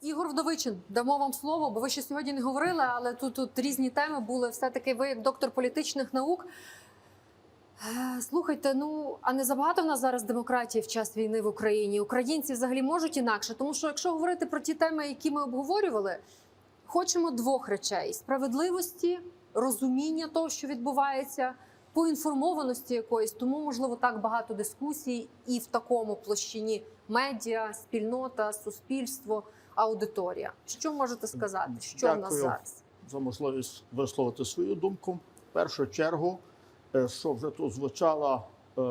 Ігор Вдовичин, дамо вам слово, бо ви ще сьогодні не говорили, але тут, тут різні теми були. Все таки ви як доктор політичних наук. Е, Слухайте, ну а не забагато в нас зараз демократії в час війни в Україні? Українці взагалі можуть інакше, тому що якщо говорити про ті теми, які ми обговорювали, хочемо двох речей: справедливості, розуміння того, що відбувається, поінформованості якоїсь. Тому можливо так багато дискусій і в такому площині медіа, спільнота, суспільство, аудиторія. Що можете сказати? Що в нас зараз? за можливість висловити свою думку. В першу чергу, е, що вже тут звучала е,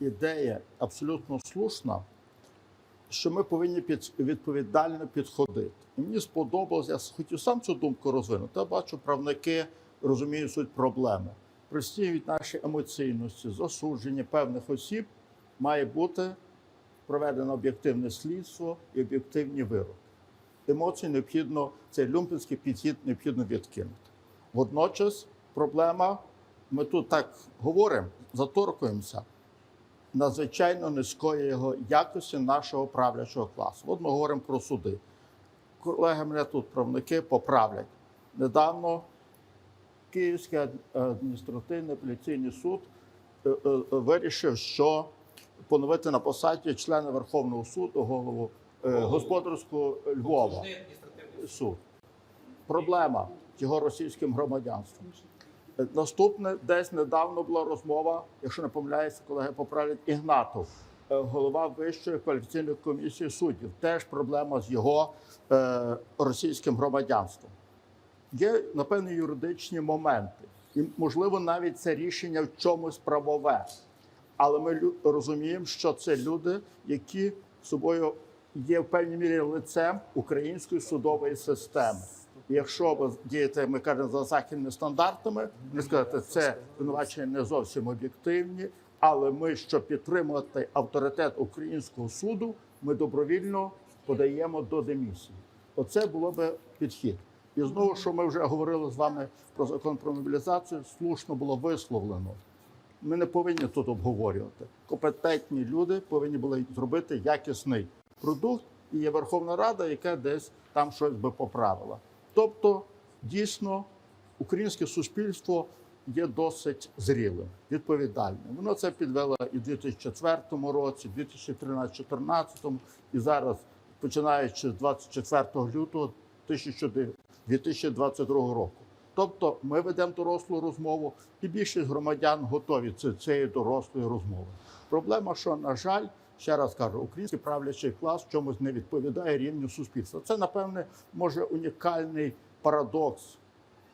ідея абсолютно слушна, що ми повинні відповідально підходити. І мені сподобалось, я хотів сам цю думку розвинути. Я бачу, правники розуміють суть проблеми. Простіють наші емоційності, засудження певних осіб має бути проведено об'єктивне слідство і об'єктивні вироки емоцій необхідно цей люмпінський підхід необхідно відкинути. Водночас проблема, ми тут так говоримо, заторкуємося надзвичайно низької його якості нашого правлячого класу. От ми говоримо про суди. Колеги мене тут правники поправлять. Недавно Київський адміністративний апеляційний суд е, е, е, вирішив, що поновити на посаді члена Верховного суду голову е, господарського Львова суд. Проблема його російським громадянством. Е, Наступне десь недавно була розмова, якщо не помиляюся, колеги поправлять Ігнатов, е, голова Вищої кваліфікаційної комісії суддів. Теж проблема з його е, російським громадянством. Є напевно юридичні моменти, і можливо навіть це рішення в чомусь правове. Але ми розуміємо, що це люди, які собою є в певній мірі лицем української судової системи. І Якщо ви дієте, ми кажемо за західними стандартами, не сказати, це звинувачення не зовсім об'єктивні, але ми, щоб підтримувати авторитет українського суду, ми добровільно подаємо до демісії. Оце було би підхід. І знову, що ми вже говорили з вами про закон про мобілізацію, слушно було висловлено. Ми не повинні тут обговорювати. Компетентні люди повинні були зробити якісний продукт, і є Верховна Рада, яка десь там щось би поправила. Тобто, дійсно, українське суспільство є досить зрілим, відповідальним. Воно це підвело і в 2004 році, 2013-2014 і зараз, починаючи з 24 лютого 2022 року. Тобто ми ведемо дорослу розмову, і більшість громадян готові цієї дорослої розмови. Проблема, що на жаль, ще раз кажу, український правлячий клас чомусь не відповідає рівню суспільства. Це, напевне, може унікальний парадокс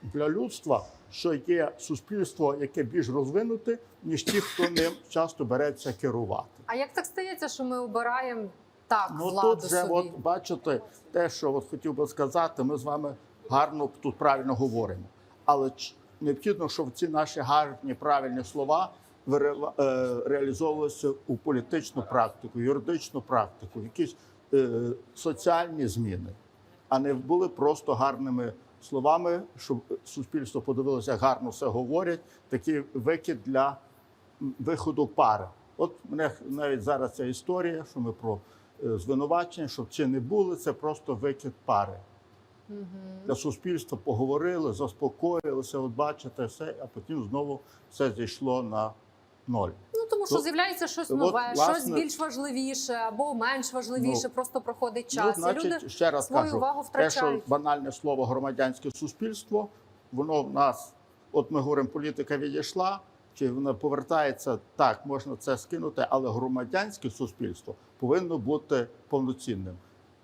для людства, що є суспільство, яке більш розвинуте, ніж ті, хто ним часто береться керувати. А як так стається, що ми обираємо так Ну владу тут вже собі? от бачите, те, що от хотів би сказати, ми з вами гарно тут правильно говоримо. Але необхідно, щоб ці наші гарні правильні слова е, реалізовувалися у політичну практику, юридичну практику, якісь е, соціальні зміни, а не були просто гарними словами, щоб суспільство подивилося, гарно все говорять. Такий викид для виходу пари. От мене навіть зараз ця історія, що ми про е, звинувачення, щоб чи не були, це просто викид пари. Для суспільства поговорили, заспокоїлися, от бачите все, а потім знову все зійшло на ноль. Ну тому що Тут- з'являється щось от, нове, щось більш важливіше або менш важливіше, Ну, просто проходить час. Ну, і люди значить, ще раз свою кажу, увагу те, що банальне слово громадянське суспільство, воно в нас, от ми говоримо, політика відійшла, чи вона повертається так, можна це скинути, але громадянське суспільство повинно бути повноцінним.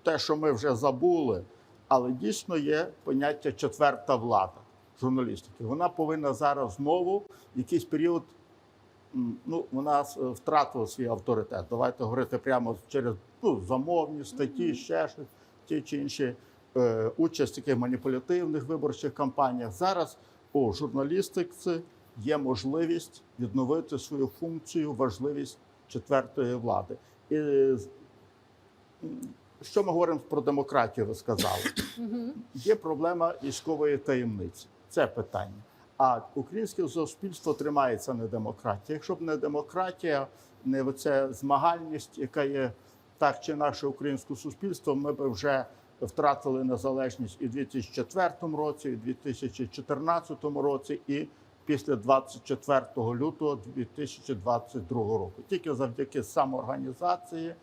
Те, що ми вже забули, але дійсно є поняття четверта влада журналістики. Вона повинна зараз знову якийсь період. Ну, вона е, втратила свій авторитет. Давайте говорити прямо через ну, замовні статті, ще щось, ті чи інші е, участь в таких маніпулятивних виборчих кампаніях. Зараз у журналістиці є можливість відновити свою функцію, важливість четвертої влади. І що ми говоримо про демократію, ви сказали? Є проблема військової таємниці. Це питання. А українське суспільство тримається на демократії. Якщо б не демократія, не оця змагальність, яка є так чи інакше українське суспільство, ми б вже втратили незалежність і в 2004 році, і в 2014 році, і після 24 лютого 2022 року. Тільки завдяки самоорганізації,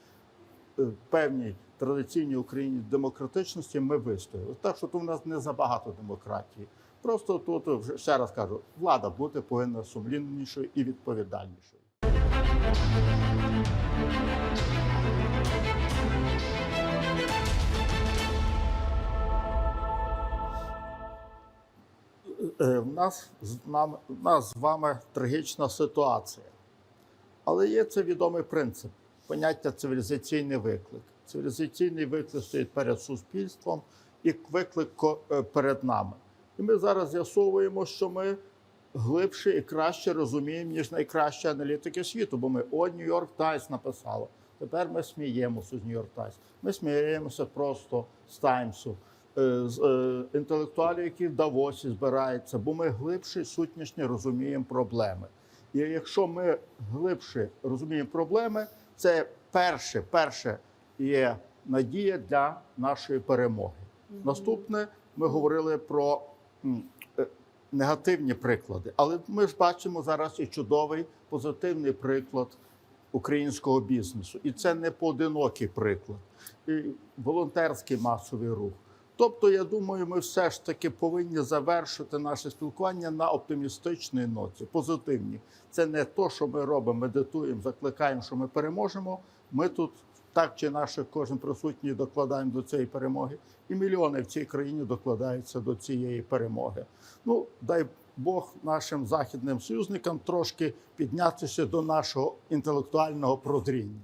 е, певній традиційній Україні демократичності ми вистояли. Так що тут у нас не забагато демократії. Просто тут вже ще раз кажу, влада бути повинна сумліннішою і відповідальнішою. Е, В нас, з нами- в нас з вами трагічна ситуація. Але є це відомий принцип поняття цивілізаційний виклик. Цивілізаційний виклик стоїть перед суспільством і виклик е, перед нами. І ми зараз з'ясовуємо, що ми глибше і краще розуміємо, ніж найкращі аналітики світу, бо ми о Нью-Йорк Таймс написало. Тепер ми сміємося з Нью-Йорк Таймс. Ми сміємося просто з Таймсу, е, з е, інтелектуалів, які в Давосі збираються, бо ми глибше і сутнішнє розуміємо проблеми. І якщо ми глибше розуміємо проблеми, це перше, перше є надія для нашої перемоги. Наступне ми говорили про е, негативні приклади, але ми ж бачимо зараз і чудовий позитивний приклад українського бізнесу. І це не поодинокий приклад, і волонтерський масовий рух. Тобто, я думаю, ми все ж таки повинні завершити наше спілкування на оптимістичній ноті, позитивній. Це не то, що ми робимо, медитуємо, закликаємо, що ми переможемо. Ми тут так чи інакше, кожен присутній докладаємо до цієї перемоги, і мільйони в цій країні докладаються до цієї перемоги. Ну, дай Бог нашим західним союзникам трошки піднятися до нашого інтелектуального продріння.